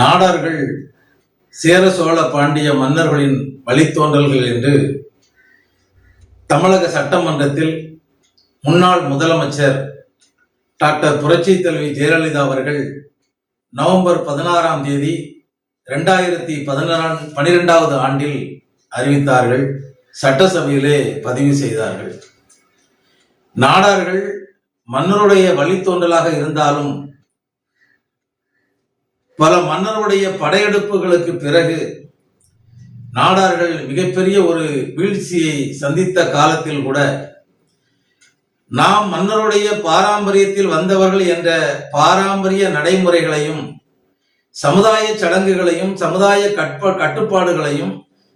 நாடார்கள் சேர சோழ பாண்டிய மன்னர்களின் வழித்தோன்றல்கள் என்று தமிழக சட்டமன்றத்தில் முன்னாள் முதலமைச்சர் டாக்டர் புரட்சி தலைவி ஜெயலலிதா அவர்கள் நவம்பர் பதினாறாம் தேதி ரெண்டாயிரத்தி பதினாறு பனிரெண்டாவது ஆண்டில் அறிவித்தார்கள். சட்டசபையிலே பதிவு செய்தார்கள். நாடார்கள் மன்னருடைய வழித்தோன்றலாக இருந்தாலும் பல மன்னருடைய படையெடுப்புகளுக்கு பிறகு நாடார்கள் மிகப்பெரிய ஒரு வீழ்ச்சியை சந்தித்த காலத்தில் கூட நாம் மன்னருடைய பாரம்பரியத்தில் வந்தவர்கள் என்ற பாரம்பரிய நடைமுறைகளையும் சமுதாய சடங்குகளையும் சமுதாய கட்ப கட்டுப்பாடுகளையும்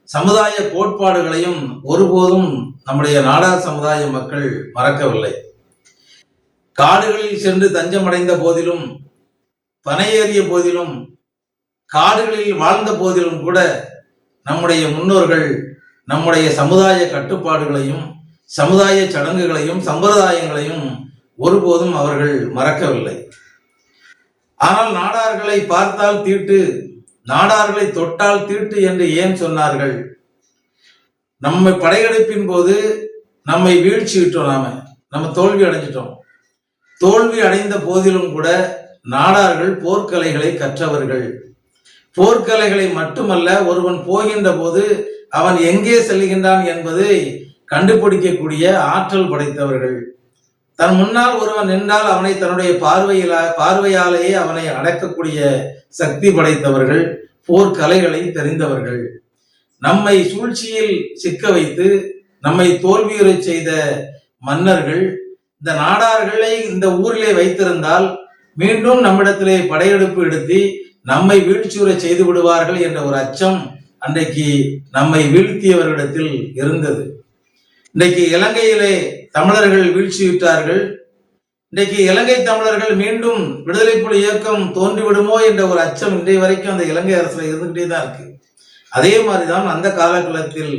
சமுதாய கோட்பாடுகளையும் ஒருபோதும் நம்முடைய நாடார் சமுதாய மக்கள் மறக்கவில்லை. காடுகளில் சென்று தஞ்சமடைந்த போதிலும் பனையேறிய போதிலும் காடுகளில் வாழ்ந்த போதிலும் கூட நம்முடைய முன்னோர்கள் நம்முடைய சமுதாய கட்டுப்பாடுகளையும் சமுதாய சடங்குகளையும் சம்பிரதாயங்களையும் ஒருபோதும் அவர்கள் மறக்கவில்லை. ஆனால் நாடார்களை பார்த்தால் தீட்டு நாடார்களை தொட்டால் தீட்டு என்று ஏன் சொன்னார்கள்? நம்மை படையெடுப்பின் போது நம்மை வீழ்ச்சியிட்டோம் நாம. நம்ம தோல்வி அடைஞ்சிட்டோம். தோல்வி அடைந்த போதிலும் கூட நாடார்கள் போர்க்கலைகளை கற்றவர்கள். போர்க்கலைகளை மட்டுமல்ல ஒருவன் போகின்ற போது அவன் எங்கே செல்கின்றான் என்பதை கண்டுபிடிக்கக்கூடிய ஆற்றல் படைத்தவர்கள். தன் முன்னால் ஒருவன் நின்றால் அவனை தன்னுடைய பார்வையில பார்வையாலேயே அவனை அடக்கக்கூடிய சக்தி படைத்தவர்கள் போர்க்கலைகளை தெரிந்தவர்கள். நம்மை சூழ்ச்சியில் சிக்க வைத்து நம்மை தோல்வியுறச் செய்த மன்னர்கள் இந்த நாடார்களை இந்த ஊரிலே வைத்திருந்தால் மீண்டும் நம்மிடத்திலே படையெடுப்பு எடுத்து நம்மை வீழ்ச்சியுற செய்து விடுவார்கள் என்ற ஒரு அச்சம் அன்றைக்கு நம்மை வீழ்த்தியவர்களிடத்தில் இருந்தது. இன்றைக்கு இலங்கையிலே தமிழர்கள் வீழ்ச்சியுற்றார்கள். இன்றைக்கு இலங்கை தமிழர்கள் மீண்டும் விடுதலை புலி இயக்கம் தோன்றிவிடுமோ என்ற ஒரு அச்சம் இன்றைய வரைக்கும் அந்த இலங்கை அரசுல இருந்துகிட்டே தான் இருக்கு. அதே மாதிரிதான் அந்த காலகட்டத்தில்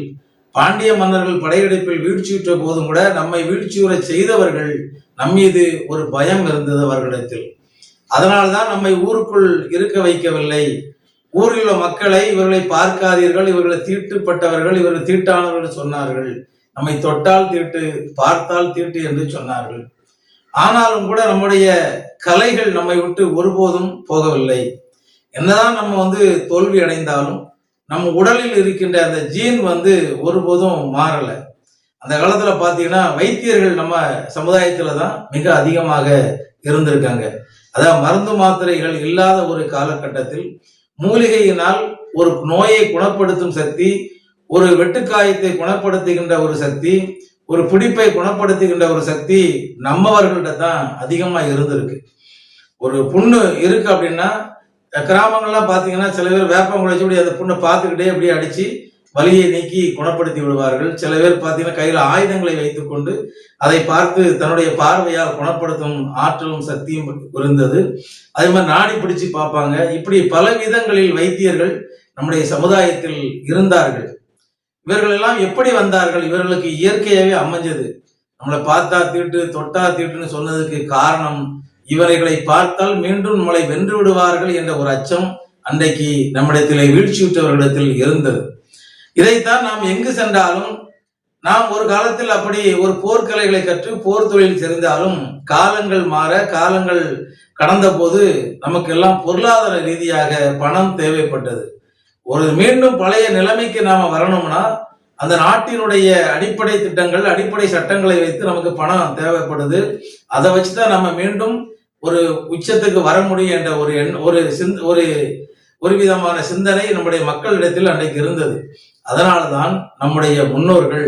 பாண்டிய மன்னர்கள் படையெடுப்பில் வீழ்ச்சியுற்ற போதும் கூட நம்மை வீழ்ச்சியுற செய்தவர்கள் நம் மீது ஒரு பயம் இருந்தது அவர்களிடத்தில். அதனால்தான் நம்மை ஊருக்குள் இருக்க வைக்கவில்லை. ஊரில் உள்ள மக்களை இவர்களை பார்க்காதீர்கள் இவர்களை தீட்டுப்பட்டவர்கள் இவர்கள் தீட்டானவர்கள் சொன்னார்கள். நம்மை தொட்டால் தீட்டு பார்த்தால் தீட்டு என்று சொன்னார்கள். ஆனாலும் கூட நம்முடைய கலைகள் நம்மை விட்டு ஒருபோதும் போகவில்லை. என்னதான் நம்ம வந்து தோல்வி அடைந்தாலும் நம்ம உடலில் இருக்கின்ற அந்த ஜீன் வந்து ஒருபோதும் மாறலை. அந்த காலத்துல பாத்தீங்கன்னா வைத்தியர்கள் நம்ம சமுதாயத்துல தான் மிக அதிகமாக இருந்திருக்காங்க. அதாவது மருந்து மாத்திரைகள் இல்லாத ஒரு காலகட்டத்தில் மூலிகையினால் ஒரு நோயை குணப்படுத்தும் சக்தி ஒரு வெட்டுக்காயத்தை குணப்படுத்துகின்ற ஒரு சக்தி ஒரு பிடிப்பை குணப்படுத்துகின்ற ஒரு சக்தி நம்மவர்கள்ட்ட தான் அதிகமாக இருந்திருக்கு. ஒரு புண்ணு இருக்கு அப்படின்னா கிராமங்கள்லாம் பார்த்தீங்கன்னா சில பேர் வேப்பம் குழைச்சி அப்படி அந்த புண்ணை பார்த்துக்கிட்டே அப்படியே அடித்து வலியை நீக்கி குணப்படுத்தி விடுவார்கள். சில பேர் பார்த்தீங்கன்னா கையில் ஆயுதங்களை வைத்துக்கொண்டு அதை பார்த்து தன்னுடைய பார்வையால் குணப்படுத்தும் ஆற்றலும் சக்தியும் இருந்தது. அதே மாதிரி நாடி பிடிச்சு பார்ப்பாங்க. இப்படி பல விதங்களில் வைத்தியர்கள் நம்முடைய சமுதாயத்தில் இருந்தார்கள். இவர்கள் எல்லாம் எப்படி வந்தார்கள்? இவர்களுக்கு இயற்கையாகவே அமைஞ்சது. நம்மளை பார்த்தா தீட்டு தொட்டா தீட்டுன்னு சொன்னதுக்கு காரணம் இவர்களை பார்த்தால் மீண்டும் நம்மளை வென்று விடுவார்கள் என்ற ஒரு அச்சம் அன்றைக்கு நம்மிடத்திலே வீழ்ச்சியுற்றவர்களிடத்தில் இருந்தது. இதைத்தான் நாம் எங்கு சென்றாலும் நாம் ஒரு காலத்தில் அப்படி ஒரு போர்க்கலைகளை கற்று போர் தொழில் தெரிந்தாலும் காலங்கள் மாற காலங்கள் கடந்த போது நமக்கு எல்லாம் பொருளாதார ரீதியாக பணம் தேவைப்பட்டது. ஒரு மீண்டும் பழைய நிலைமைக்கு நாம வரணும்னா அந்த நாட்டினுடைய அடிப்படை திட்டங்கள் அடிப்படை சட்டங்களை வைத்து நமக்கு பணம் தேவைப்படுது. அதை வச்சுதான் நம்ம மீண்டும் ஒரு உச்சத்துக்கு வர முடியும் என்ற ஒரு எண் ஒரு சிந்த ஒரு ஒரு விதமான சிந்தனை நம்முடைய மக்களிடத்தில் அன்றைக்கு இருந்தது. அதனால்தான் நம்முடைய முன்னோர்கள்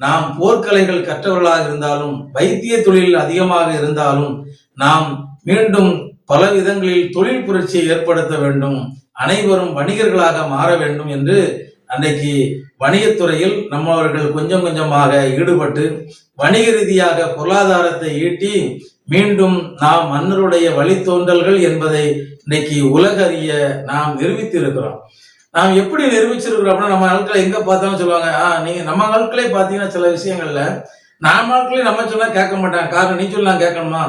நாம் போர்க்கலைகள் கற்றவர்களாக இருந்தாலும் வைத்திய தொழில் அதிகமாக இருந்தாலும் நாம் மீண்டும் பல விதங்களில் தொழில் புரட்சியை ஏற்படுத்த வேண்டும் அனைவரும் வணிகர்களாக மாற வேண்டும் என்று அன்றைக்கு வணிகத்துறையில் நம்மவர்கள் கொஞ்சம் கொஞ்சமாக ஈடுபட்டு வணிக ரீதியாக பொருளாதாரத்தை ஈட்டி மீண்டும் நாம் மன்னருடைய வழித்தோன்றல்கள் என்பதை இன்னைக்கு உலகறிய நாம் நிரூபித்திருக்கிறோம். நாம் எப்படி நிரூபிச்சிருக்கிறோம் அப்படின்னா நம்ம ஆட்களை எங்க பார்த்தாலும் சொல்லுவாங்க ஆ நீங்க நம்ம ஆட்களே பார்த்தீங்கன்னா சில விஷயங்கள்ல நாம ஆட்களே நம்ம சொன்னா கேட்க மாட்டாங்க. காரணம் நீ சொல்லலாம் கேட்கணுமா?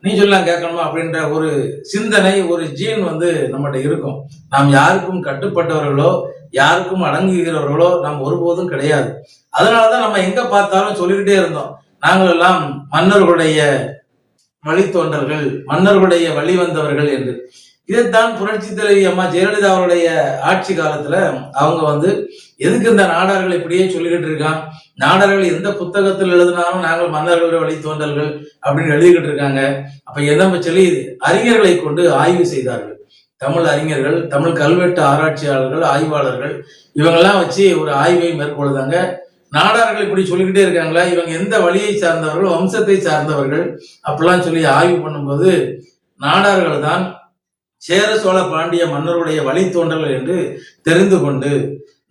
நீ சொல்லலாம் கேட்கணுமா? அப்படின்ற ஒரு சிந்தனை ஒரு ஜீன் வந்து நம்மகிட்ட இருக்கும். நாம் யாருக்கும் கட்டுப்பட்டவர்களோ யாருக்கும் அடங்குகிறவர்களோ நாம் ஒருபோதும் கிடையாது. அதனாலதான் நம்ம எங்க பார்த்தாலும் சொல்லிக்கிட்டே இருந்தோம். நாங்கள் எல்லாம் மன்னர்களுடைய வழித்தோன்றர்கள் மன்னர்களுடைய வழி வந்தவர்கள் என்று. இதைத்தான் புரட்சி தலைவி அம்மா ஜெயலலிதா அவருடைய ஆட்சி காலத்துல அவங்க வந்து எதுக்கு இந்த நாடார்கள் இப்படியே சொல்லிக்கிட்டு இருக்கான்? நாடார்கள் எந்த புத்தகத்தில் எழுதினாலும் நாங்கள் மன்னர்களுடைய வழித்தோன்றல்கள் அப்படின்னு எழுதிக்கிட்டு இருக்காங்க. அப்ப எதை சொல்லி அறிஞர்களை கொண்டு ஆய்வு செய்தார்கள். தமிழ் அறிஞர்கள் தமிழ் கல்வெட்டு ஆராய்ச்சியாளர்கள் ஆய்வாளர்கள் இவங்கெல்லாம் வச்சு ஒரு ஆய்வை மேற்கொள்ளுதாங்க. நாடார்கள் இப்படி சொல்லிக்கிட்டே இருக்காங்களா? இவங்க எந்த வழியை சார்ந்தவர்கள் வம்சத்தை சார்ந்தவர்கள்? அப்படிலாம் சொல்லி ஆய்வு பண்ணும்போது நாடார்கள் தான் சேர சோழ பாண்டிய மன்னருடைய வழித்தோன்றல் என்று தெரிந்து கொண்டு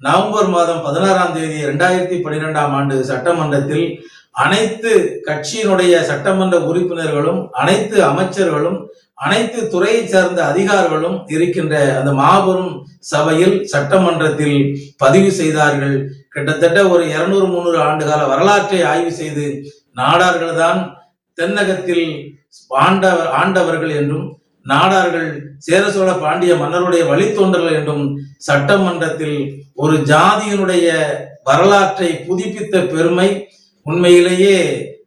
நவம்பர் மாதம் பதினாறாம் தேதி இரண்டாயிரத்தி பன்னிரெண்டாம் ஆண்டு சட்டமன்றத்தில் அனைத்து கட்சியினுடைய சட்டமன்ற உறுப்பினர்களும் அனைத்து அமைச்சர்களும் அனைத்து துறையை சார்ந்த அதிகாரிகளும் இருக்கின்ற அந்த மாபெரும் சபையில் சட்டமன்றத்தில் பதிவு செய்தார்கள். கிட்டத்தட்ட ஒரு இருநூறு முந்நூறு ஆண்டு கால வரலாற்றை ஆய்வு செய்து நாடார்கள் தான் தென்னகத்தில் ஆண்டவர் ஆண்டவர்கள் என்றும் நாடார்கள் சேர சோழ பாண்டிய மன்னருடைய வழித்தோன்றல் என்றும் சட்டமன்றத்தில் ஒரு ஜாதியினுடைய வரலாற்றை புதுப்பித்த பெருமை உண்மையிலேயே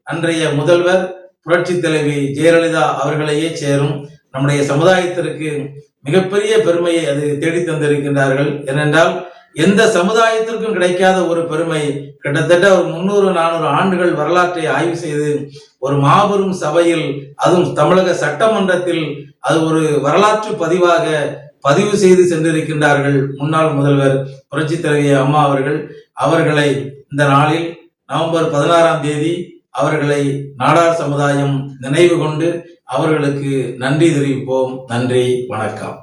அன்றைய முதல்வர் புரட்சி தலைவி ஜெயலலிதா அவர்களையே சேரும். நம்முடைய சமுதாயத்திற்கு மிகப்பெரிய பெருமையை அது தேடி தந்திருக்கின்றார்கள். ஏனென்றால் எந்த சமுதாயத்திற்கும் கிடைக்காத ஒரு பெருமை. கிட்டத்தட்ட ஒரு முன்னூறு நானூறு ஆண்டுகள் வரலாற்றை ஆய்வு செய்து ஒரு மாபெரும் சபையில் அதுவும் தமிழக சட்டமன்றத்தில் அது ஒரு வரலாற்று பதிவாக பதிவு செய்து சென்றிருக்கின்றார்கள் முன்னாள் முதல்வர் புரட்சி தலைவி அம்மா அவர்கள். அவர்களை இந்த நாளில் நவம்பர் பதினாறாம் தேதி அவர்களை நாடார் சமுதாயம் நினைவு கொண்டு அவர்களுக்கு நன்றி தெரிவிப்போம். நன்றி வணக்கம்.